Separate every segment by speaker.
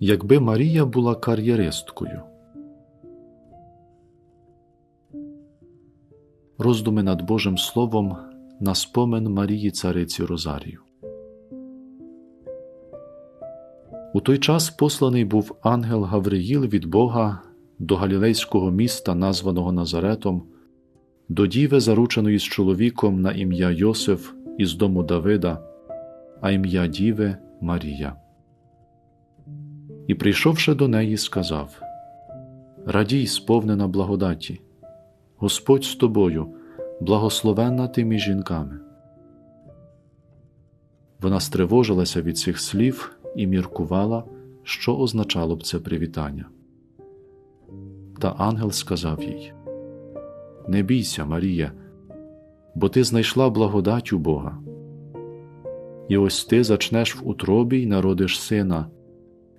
Speaker 1: Якби Марія була кар'єристкою. Роздуми над Божим Словом на спомин Марії Цариці Розарію. У той час посланий був ангел Гавриїл від Бога до галілейського міста, названого Назаретом, до діви, зарученої з чоловіком на ім'я Йосиф із дому Давида, а ім'я Діви Марія. І, прийшовши до неї, сказав Радій, сповнена благодаті, Господь з тобою, благословенна ти між жінками. Вона стривожилася від цих слів і міркувала, що означало б це привітання. Та ангел сказав їй Не бійся, Марія, бо ти знайшла благодать у Бога. І ось ти зачнеш в утробі й народиш сина,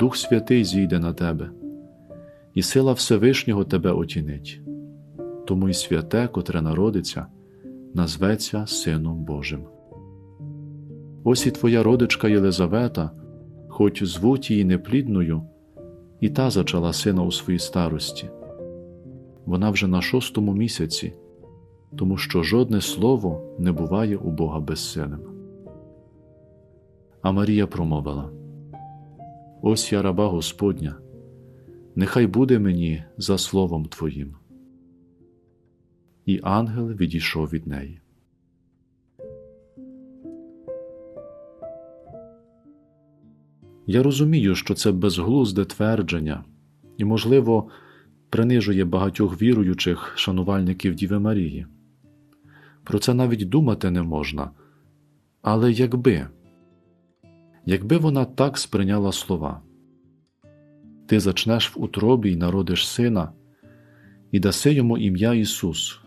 Speaker 1: Дух Святий зійде на тебе, і сила Всевишнього тебе отінить, тому й святе, котре народиться, назветься Сином Божим. Ось і твоя родичка Єлизавета, хоч звуть її неплідною, і та зачала сина у своїй старості. Вона вже на шостому місяці, тому що жодне слово не буває у Бога безсилим. А Марія промовила Ось я раба Господня, нехай буде мені за словом Твоїм. І ангел відійшов від неї. Я розумію, що це безглузде твердження і, можливо, принижує багатьох віруючих шанувальників Діви Марії. Про це навіть думати не можна. Але якби, якби вона так сприйняла слова, ти зачнеш в утробі й народиш сина, і даси йому ім'я Ісус,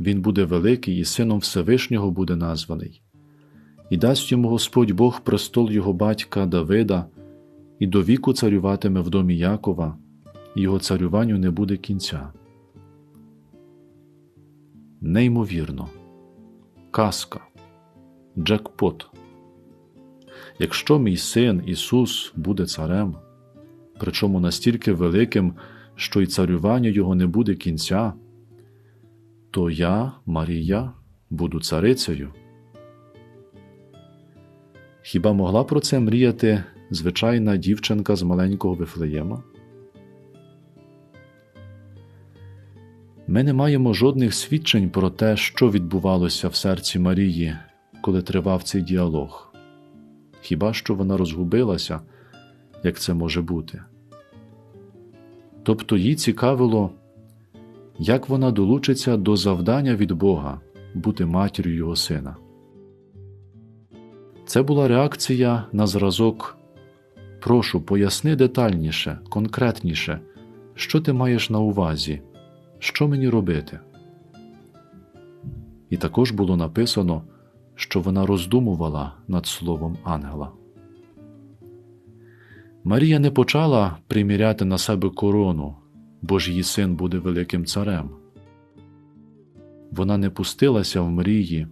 Speaker 1: Він буде великий і Сином Всевишнього буде названий. І дасть йому Господь Бог престол його батька Давида, і до віку царюватиме в домі Якова, і його царюванню не буде кінця. Неймовірно, казка, Джекпот. Якщо мій син Ісус буде царем, причому настільки великим, що й царювання його не буде кінця, то я, Марія, буду царицею. Хіба могла про це мріяти звичайна дівчинка з маленького Вифлеєма? Ми не маємо жодних свідчень про те, що відбувалося в серці Марії, коли тривав цей діалог. Хіба що вона розгубилася, як це може бути? Тобто їй цікавило, як вона долучиться до завдання від Бога бути матір'ю його сина. Це була реакція на зразок Прошу, поясни детальніше, конкретніше, що ти маєш на увазі, що мені робити. І також було написано, що вона роздумувала над словом ангела. Марія не почала приміряти на себе корону, бо ж її син буде великим царем. Вона не пустилася в мрії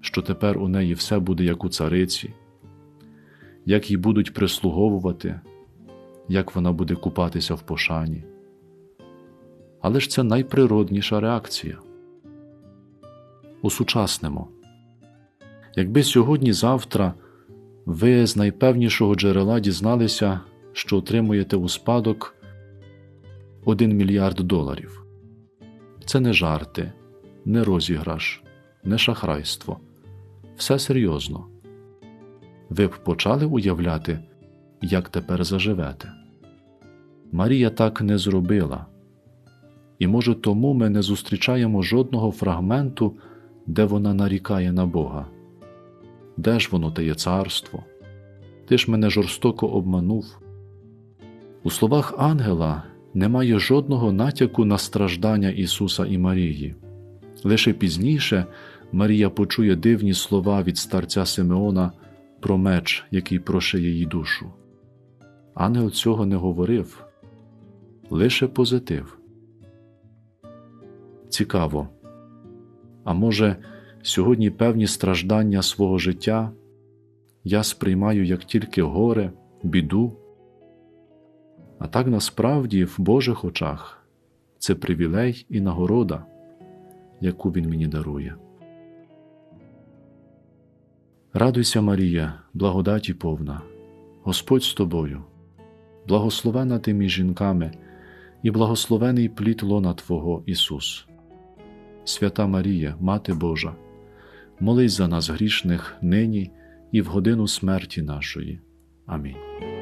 Speaker 1: що тепер у неї все буде як у цариці, як їй будуть прислуговувати, як вона буде купатися в пошані. Але ж це найприродніша реакція. Усучаснимо. Якби сьогодні-завтра ви з найпевнішого джерела дізналися, що отримуєте у спадок 1 мільярд доларів. Це не жарти, не розіграш, не шахрайство все серйозно. Ви б почали уявляти, як тепер заживете. Марія так не зробила, і, може, тому ми не зустрічаємо жодного фрагменту, де вона нарікає на Бога. Де ж воно теє царство, ти ж мене жорстоко обманув. У словах ангела немає жодного натяку на страждання Ісуса і Марії. Лише пізніше Марія почує дивні слова від старця Симеона про меч, який прошиє її душу. Ангел цього не говорив, лише позитив. Цікаво. А може, сьогодні певні страждання свого життя я сприймаю як тільки горе, біду. А так насправді в Божих очах це привілей і нагорода, яку Він мені дарує. Радуйся, Марія, благодаті повна, Господь з тобою, благословена ти між жінками, і благословений плід лона Твого Ісус. Свята Марія, Мати Божа, молись за нас грішних нині і в годину смерті нашої. Амінь.